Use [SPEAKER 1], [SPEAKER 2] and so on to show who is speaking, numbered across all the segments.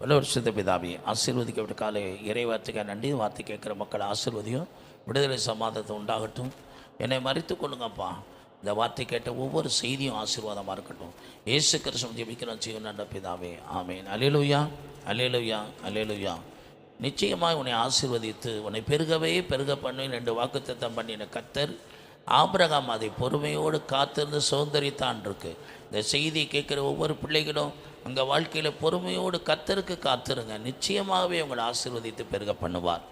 [SPEAKER 1] பல வருஷத்த பிதாவி ஆசீர்வதிக்கப்பட்ட காலை இறை வார்த்தைக்காக நன்றி. வார்த்தை கேட்குற மக்கள் ஆசீர்வதியும் விடுதலை சமாதத்தை உண்டாகட்டும். என்னை மறித்து கொள்ளுங்கப்பா. இந்த வார்த்தை கேட்ட ஒவ்வொரு செய்தியும் ஆசீர்வாதமாக இருக்கட்டும். ஏசு கிருஷ்ணம் ஜெபிக்கிறோம். செய்யும் நல்ல பிதாவே ஆமேன். அலேலுயா அலேலுயா அலேலுயா நிச்சயமாக உன்னை ஆசீர்வதித்து உன்னை பெருகவே பெருக பண்ணுவேன். ரெண்டு வாக்குத்தத்தம் பண்ணின கத்தர் ஆபிரகாம் அதை பொறுமையோடு காத்திருந்து சுதந்திரித்தான் இருக்கு. இந்த செய்தியை கேட்குற ஒவ்வொரு பிள்ளைகளும் உங்கள் வாழ்க்கையில் பொறுமையோடு கத்தருக்கு காத்திருங்க. நிச்சயமாகவே உங்களை ஆசீர்வதித்து பெருக பண்ணுவார்.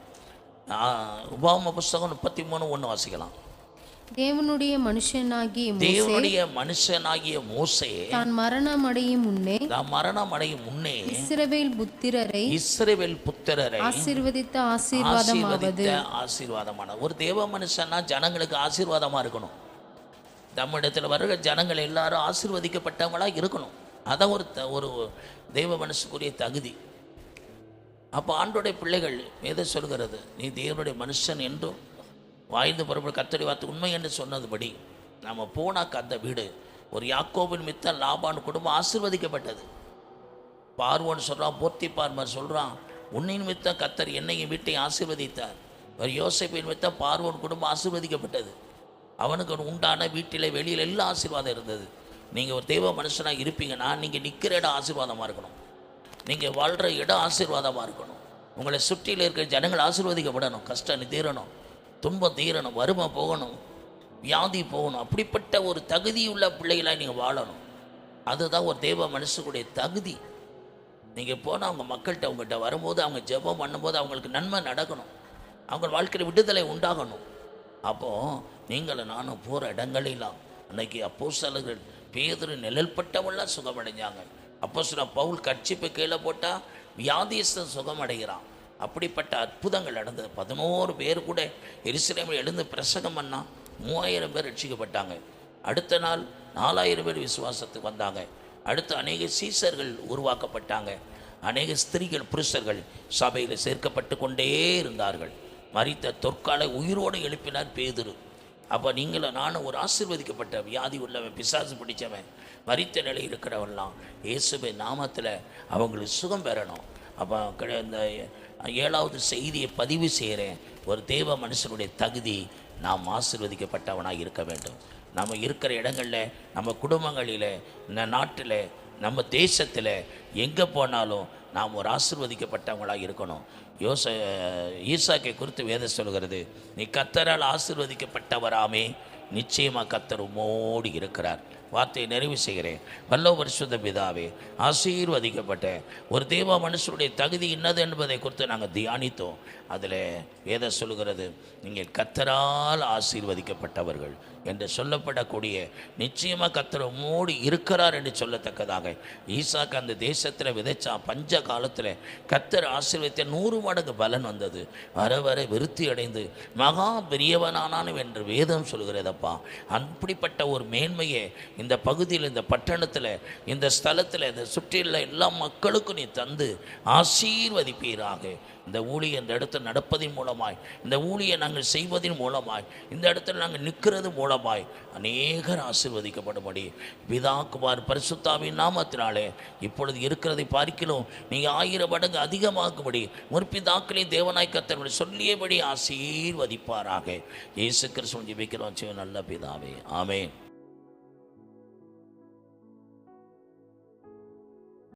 [SPEAKER 1] ஆஹ், உபாகம புஸ்தகம் முப்பத்தி மூணு ஒன்று வாசிக்கலாம்.
[SPEAKER 2] தேவனுடைய மனுஷனாகிய
[SPEAKER 1] தேவனுடைய மனுஷனாகிய மோசே
[SPEAKER 2] தான் மரணம் அடையும் முன்னே
[SPEAKER 1] தான் மரணம் அடையும் முன்னே
[SPEAKER 2] இஸ்ரவேல் புத்திரரை
[SPEAKER 1] இஸ்ரவேல் புத்திரரை
[SPEAKER 2] ஆசீர்வதித்த ஆசீர்வாதமாவது.
[SPEAKER 1] ஆசீர்வாதமான ஒரு தேவ மனுஷன்னா ஜனங்களுக்கு ஆசீர்வாதமா இருக்கணும். நம்மிடத்தில் வருகிற ஜனங்கள் எல்லாரும் ஆசீர்வதிக்கப்பட்டவங்களா இருக்கணும். அதான் ஒரு த- ஒரு தெய்வ மனசுக்குரிய தகுதி. அப்போ ஆண்டோடைய பிள்ளைகள் எதை சொல்கிறது? நீ தேவனுடைய மனுஷன் என்றும் வாய்ந்து புறப்பட கத்தடி வார்த்தை உண்மை என்று சொன்னதுபடி நம்ம போனாக்க அந்த வீடு. ஒரு யாக்கோபின் மித்த லாபான் குடும்பம் ஆசிர்வதிக்கப்பட்டது. பார்வோன்னு சொல்கிறான் போர்த்தி பார்மர் சொல்கிறான் உன்னின் மித்த கத்தர் என்னையும் வீட்டை ஆசீர்வதித்தார். ஒரு யோசிப்பின் மித்த பார்வோன் குடும்பம் ஆசிர்வதிக்கப்பட்டது. அவனுக்கு உண்டான வீட்டில் வெளியில் எல்லாம் ஆசீர்வாதம் இருந்தது. நீங்கள் ஒரு தெய்வ மனுஷனாக இருப்பீங்கன்னா நீங்கள் நிற்கிற இடம் ஆசீர்வாதமாக இருக்கணும். நீங்கள் வாழ்கிற இடம் ஆசீர்வாதமாக இருக்கணும். உங்களை சுற்றியில் இருக்கிற ஜனங்கள் ஆசீர்வதிக்கப்படணும் கஷ்டம் தீரணும் துன்பம் தீரணும் வறுமை போகணும் வியாதி போகணும். அப்படிப்பட்ட ஒரு தகுதியுள்ள பிள்ளைகளாக நீங்கள் வாழணும். அதுதான் ஒரு தெய்வ மனுஷனுடைய தகுதி. நீங்கள் போனால் அவங்க மக்கள்கிட்ட அவங்ககிட்ட வரும்போது அவங்க ஜெபம் பண்ணும்போது அவங்களுக்கு நன்மை நடக்கணும். அவங்க வாழ்க்கையில் விடுதலை உண்டாகணும். அப்போது நீங்களும் நானும் போகிற இடங்களெல்லாம் அன்னைக்கு அப்போஸ்தலர்கள் பேதுரு நிழல்பட்டவெல்லாம் சுகமடைஞ்சாங்க. அப்போ சில பவுல் கட்சிப்பு கீழே போட்டால் வியாதியஸ்தன் சுகமடைகிறான். அப்படிப்பட்ட அற்புதங்கள் நடந்தது. பதினோரு பேர் கூட எரிசிலேமில் எழுந்து பிரசங்கம் பண்ணால் மூவாயிரம் பேர் ரட்சிக்கப்பட்டாங்க. அடுத்த நாள் நாலாயிரம் பேர் விசுவாசத்துக்கு வந்தாங்க. அடுத்து அநேக சீசர்கள் உருவாக்கப்பட்டாங்க. அநேக ஸ்திரீகள் புருஷர்கள் சபையில் சேர்க்கப்பட்டு கொண்டே இருந்தார்கள். மறித்த தொற்காலை உயிரோடு எழுப்பினார் பேதுரு. அப்போ நீங்களும் நானும் ஒரு ஆசிர்வதிக்கப்பட்ட வியாதி உள்ளவன் பிசாசு பிடிச்சவன் மறித்த நிலை இருக்கிறவன்லாம் இயேசுவை நாமத்தில் அவங்களுக்கு சுகம் பெறணும். அப்போ இந்த ஏழாவது செய்தியை பதிவு செய்கிறேன் ஒரு தேவ மனுஷனுடைய தகுதி நாம் ஆசீர்வதிக்கப்பட்டவனாக இருக்க வேண்டும். நம்ம இருக்கிற இடங்களில் நம்ம குடும்பங்களில் இந்த நாட்டில் நம்ம தேசத்தில் எங்கே போனாலும் நாம் ஒரு ஆசிர்வதிக்கப்பட்டவங்களாக இருக்கணும். யோச ஈசாக்கை குறித்து வேதம் சொல்கிறது நீ கத்தரால் ஆசிர்வதிக்கப்பட்டவராமே நிச்சயமாக கத்தர் உமோடு இருக்கிறார். வார்த்தையை நிறைவு செய்கிறேன். வல்லோ பரிசுத்த பிதாவே ஆசீர்வதிக்கப்பட்ட ஒரு தேவ மனுஷனுடைய தகுதி என்னது என்பதை குறித்து நாங்கள் தியானித்தோம். அதில் வேதம் சொல்லுகிறது நீங்கள் கத்தரால் ஆசீர்வதிக்கப்பட்டவர்கள். என்று சொல்லப்படக்கூடிய நிச்சயமாக கத்தர் உம்மோடு இருக்கிறார் என்று சொல்லத்தக்கதாக. ஈசாக்கு அந்த தேசத்தில் விதைச்சா பஞ்ச காலத்தில் கத்தர் ஆசீர்வதித்த நூறு மடங்கு பலன் வந்தது. வர வர விருத்தி அடைந்து மகா பெரியவனானான் என்று வேதம் சொல்கிறதப்பா. அப்படிப்பட்ட ஒரு மேன்மையை இந்த பகுதியில் இந்த பட்டணத்தில் இந்த ஸ்தலத்தில் இந்த சுற்றியுள்ள எல்லா மக்களுக்கும் நீ தந்து ஆசீர்வதிப்பீராக. இந்த ஊழியை இந்த இடத்துல நடப்பதின் மூலமாய் இந்த ஊழியை நாங்கள் செய்வதன் மூலமாய் இந்த இடத்துல நாங்கள் நிற்கிறது மூலமாய் அநேகர் ஆசிர்வதிக்கப்படும்படி பிதாக்குமார் பரிசுத்தாவின் நாமத்தினாலே இப்பொழுது இருக்கிறதை பார்க்கிறோம். நீங்கள் ஆயிரம் மடங்கு அதிகமாக்கும்படி முற்பிதாக்களையும் தேவனாய் கத்தர் சொல்லியபடி ஆசீர்வதிப்பாராக. இயேசு கிறிஸ்துவன் ஜெபிக்கிறோம். நல்ல பிதாவே. ஆமேன்.